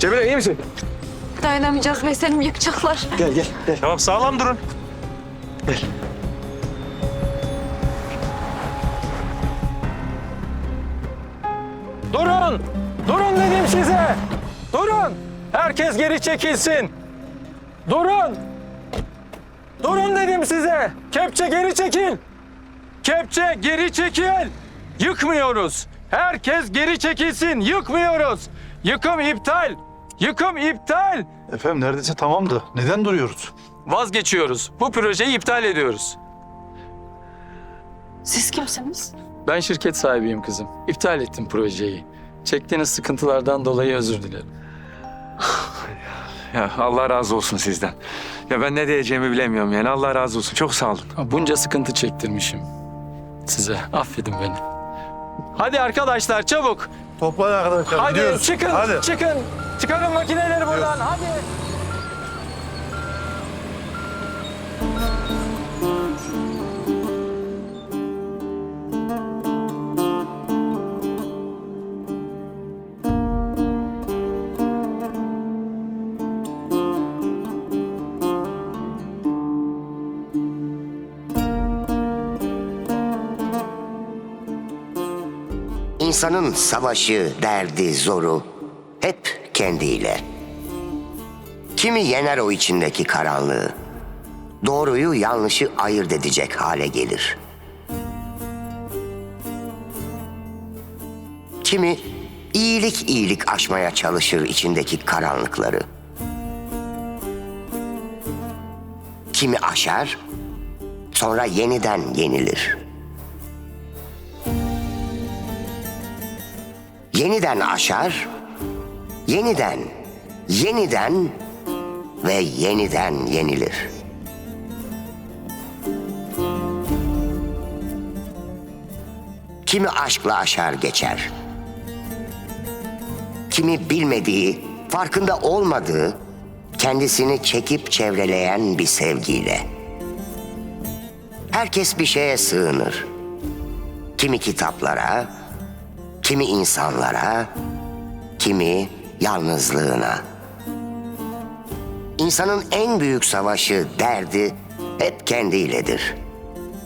Cemile iyi misin? Dayanamayacağız Veysel'im yıkacaklar. Gel gel gel. Tamam sağlam durun. Gel. Durun! Durun dedim size! Durun! Herkes geri çekilsin! Durun! Durun dedim size! Kepçe geri çekil! Kepçe geri çekil! Yıkmıyoruz! Herkes geri çekilsin! Yıkmıyoruz! Yıkım iptal! Yıkım iptal! Efendim neredeyse tamamdı. Neden duruyoruz? Vazgeçiyoruz. Bu projeyi iptal ediyoruz. Siz kimsiniz? Ben şirket sahibiyim kızım. İptal ettim projeyi. Çektiğiniz sıkıntılardan dolayı özür dilerim. Ya Allah razı olsun sizden. Ya ben ne diyeceğimi bilemiyorum yani. Allah razı olsun. Çok sağ olun. Ha, Bunca sıkıntı çektirmişim size. Affedin beni. Hadi arkadaşlar çabuk! Toplan arkadaşlar Hadi gidiyoruz. çıkın, Hadi. çıkın. Çıkarın makineleri buradan, hadi. İnsanın savaşı, derdi, zoru hep kendiyle. Kimi yener o içindeki karanlığı. Doğruyu yanlışı ayırt edecek hale gelir. Kimi iyilik iyilik aşmaya çalışır içindeki karanlıkları. Kimi aşar, sonra yeniden yenilir. Yeniden aşar, yeniden, yeniden ve yeniden yenilir. Kimi aşkla aşar geçer. Kimi bilmediği, farkında olmadığı, kendisini çekip çevreleyen bir sevgiyle. Herkes bir şeye sığınır. Kimi kitaplara, kimi insanlara, kimi yalnızlığına. İnsanın en büyük savaşı, derdi hep kendiyledir.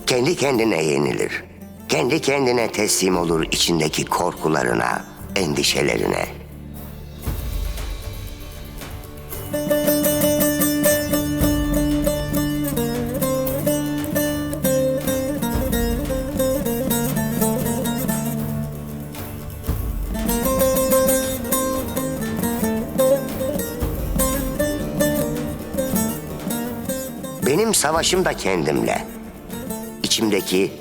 Kendi kendine yenilir. Kendi kendine teslim olur içindeki korkularına, endişelerine. Benim savaşım da kendimle. İçimdeki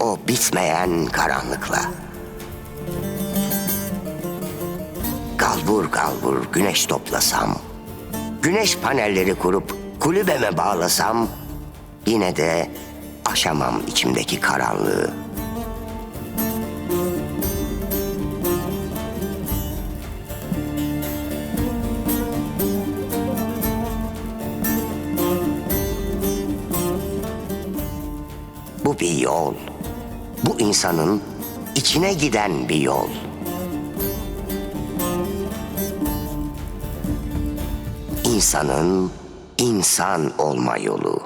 o bitmeyen karanlıkla. Galbur galbur güneş toplasam, güneş panelleri kurup kulübeme bağlasam, yine de aşamam içimdeki karanlığı. Bir yol. Bu insanın içine giden bir yol. İnsanın insan olma yolu.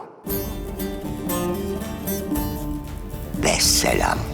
Ve selam.